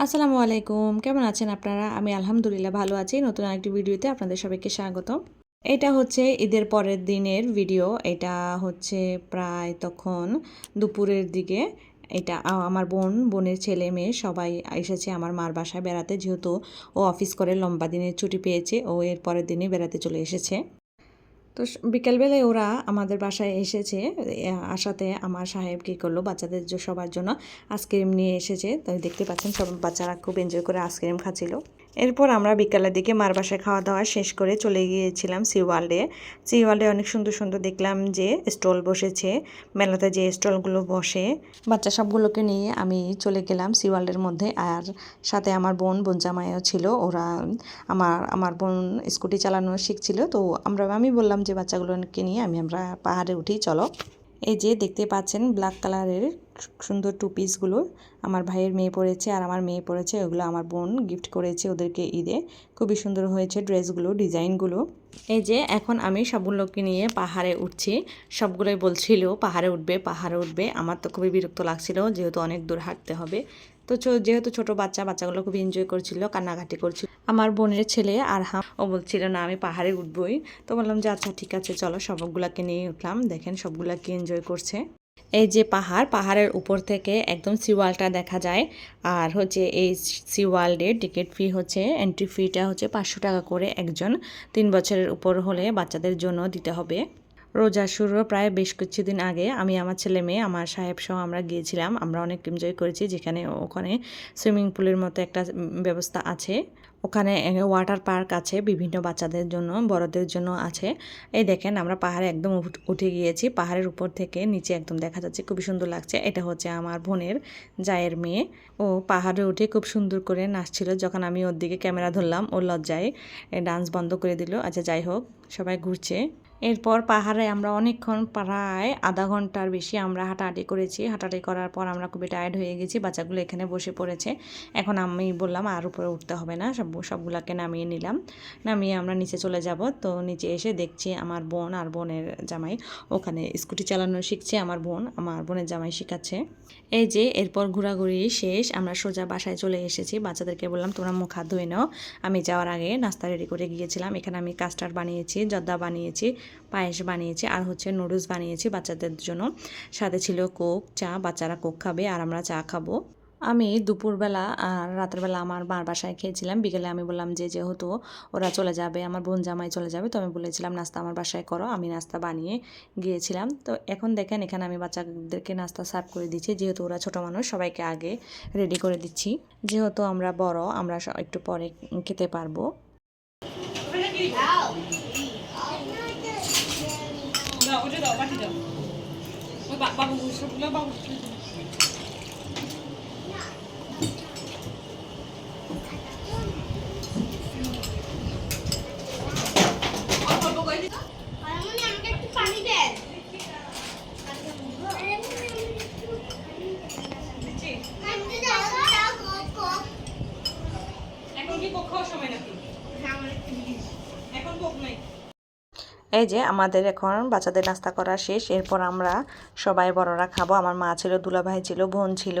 আসসালামু আলাইকুম। কেমন আছেন আপনারা? আমি আলহামদুলিল্লাহ ভালো আছি। নতুন আরেকটি ভিডিওতে আপনাদের সবাইকে স্বাগত এটা হচ্ছে ঈদের পরের দিনের ভিডিও। এটা হচ্ছে প্রায় তখন দুপুরের দিকে। এটা আমার বোন, বোনের ছেলে মেয়ে সবাই এসেছে আমার মার বাসায় বেড়াতে। যেহেতু ও অফিস করে লম্বা দিনের ছুটি পেয়েছে, ও এর পরের দিনে বেড়াতে চলে এসেছে। তো বিকেলবেলায় ওরা আমাদের বাসায় এসেছে আসাতে আমার সাহেব কী করল, বাচ্চাদের সবার জন্য আইসক্রিম নিয়ে এসেছে। তো দেখতে পাচ্ছেন সব বাচ্চারা খুব এনজয় করে আইসক্রিম খাচ্ছিল। এরপর আমরা বিকালের দিকে মার বাসায় খাওয়া দাওয়া শেষ করে চলে গিয়েছিলাম সি ওয়ার্ল্ডে সি ওয়ার্ল্ডে অনেক সুন্দর সুন্দর দেখলাম যে স্টল বসেছে। মেলাতে যে স্টলগুলো বসে, বাচ্চা সবগুলোকে নিয়ে আমি চলে গেলাম সি ওয়ার্ল্ডের মধ্যে। আর সাথে আমার বোন বোন জামাইও ছিল। ওরা আমার আমার বোন স্কুটি চালানো শিখছিল। তো আমরা, আমি বললাম যে বাচ্চাগুলোকে নিয়ে আমি আমরা পাহাড়ে উঠি, চলো। এই যে দেখতে পাচ্ছেন ব্ল্যাক কালারের সুন্দর টু পিসগুলো আমার ভাইয়ের মেয়ে পড়েছে আর আমার মেয়ে পড়েছে ওগুলো আমার বোন গিফট করেছে ওদেরকে ঈদে। খুবই সুন্দর হয়েছে ড্রেসগুলো ডিজাইনগুলো এই যে এখন আমি সবগুলোকে নিয়ে পাহাড়ে উঠছি। সবগুলোই বলছিল, পাহাড়ে উঠবে পাহাড়ে উঠবে। আমার তো খুবই বিরক্ত লাগছিল, যেহেতু অনেক দূর হাঁটতে হবে। তো যেহেতু ছোট বাচ্চা, বাচ্চাগুলো খুব এনজয় করছিল, কান্নাকাটি করছিল। আমার বোনের ছেলে আর হাম ও বলছিল, না, আমি পাহাড়ে উঠবই। তো বললাম, যে আচ্ছা ঠিক আছে, চলো, সবগুলাকে নিয়ে উঠলাম। দেখেন, সবগুলাকে এনজয় করছে। এই যে পাহাড়, পাহাড়ের উপর থেকে একদম সিওয়ালটা দেখা যায়। আর হচ্ছে এই সিওয়ার্ল্ডের টিকিট ফি হচ্ছে এন্ট্রি ফিটা হচ্ছে পাঁচশো টাকা করে একজন। তিন বছরের উপর হলে বাচ্চাদের জন্য দিতে হবে। রোজা শুরু প্রায় বেশ কিছুদিন আগে আমি, আমার ছেলে মেয়ে, আমার সাহেব সহ আমরা গিয়েছিলাম। আমরা অনেক এনজয় করেছি, যেখানে ওখানে সুইমিং পুলের মতো একটা ব্যবস্থা আছে। ওখানে ওয়াটার পার্ক আছে, বিভিন্ন বাচ্চাদের জন্য, বড়দের জন্য আছে। এই দেখেন, আমরা পাহাড়ে একদম উঠ- গিয়েছি। পাহাড়ের উপর থেকে নিচে একদম দেখা যাচ্ছে, খুবই সুন্দর লাগছে। এটা হচ্ছে আমার বোনের জায়ের মেয়ে। ও পাহাড়ে উঠে খুব সুন্দর করে নাচছিল। যখন আমি ওর দিকে ক্যামেরা ধরলাম, ও লজ্জায় ডান্স বন্ধ করে দিল। আচ্ছা যাই হোক, সবাই ঘুরছে। এরপর পাহাড়ে আমরা অনেকক্ষণ প্রায় আধা ঘণ্টার বেশি আমরা হাঁটাহাঁটি করেছি। হাঁটাহাঁটি করার পর আমরা খুবই টায়ার্ড হয়ে গেছি। বাচ্চাগুলো এখানে বসে পড়েছে। এখন আমি বললাম, আর উপরে উঠতে হবে না। সব, সবগুলাকে নামিয়ে নিলাম। নামিয়ে আমরা নিচে চলে যাব। তো নিচে এসে দেখছি আমার বোন আর বোনের জামাই। ওখানে স্কুটি চালানো শিখছে আমার বোন। আমার বোনের জামাই শেখাচ্ছে। এই যে, এরপর ঘোরাঘুরি শেষ। আমরা সোজা বাসায় চলে এসেছি। বাচ্চাদেরকে বললাম, তোমরা মুখ হাত ধুয়ে নাও। আমি যাওয়ার আগে নাস্তা রেডি করে গিয়েছিলাম। এখানে আমি কাস্টার্ড বানিয়েছি, জর্দা বানিয়েছি। পায়েস বানিয়েছি আর হচ্ছে নুডলস বানিয়েছি বাচ্চাদের জন্য। সাথে ছিল কোক, চা, বাচ্চারা কোক খাবে আর আমরা চা খাব। আমি দুপুরবেলা আর রাতেরবেলা আমার মার বাসায় খেয়েছিলাম। বিকেলে আমি বললাম যে যেহেতু ওরা চলে যাবে, আমার বোন জামাই চলে যাবে, তো আমি বলেছিলাম, নাস্তা আমার বাসায় করো। আমি নাস্তা বানিয়ে গিয়েছিলাম। তো এখন দেখেন, এখানে আমি বাচ্চাদেরকে নাস্তা সার্ভ করে দিচ্ছি। যেহেতু ওরা ছোটো মানুষ, সবাইকে আগে রেডি করে দিচ্ছি। যেহেতু আমরা বড়, আমরা একটু পরে খেতে পারব। দাও বাটি দাও। ওই বাবু সবগুলো বাবু কোকো এখন কি খাওয়ার সময় নাকি? এখন কোক নাই। এই যে আমাদের এখন বাচ্চাদের নাস্তা করা শেষ, এরপর আমরা সবাই বড়রা খাব। আমার মা ছিল দুলা ভাই ছিল, বোন ছিল।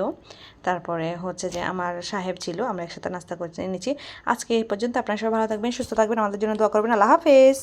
তারপরে হচ্ছে যে আমার সাহেব ছিল, আমরা একসাথে নাস্তা করে নিচ্ছি আজকে এই পর্যন্ত, আপনারা সবাই ভালো থাকবেন, সুস্থ থাকবেন, আমাদের জন্য দোয়া করবেন। আল্লাহ হাফেজ।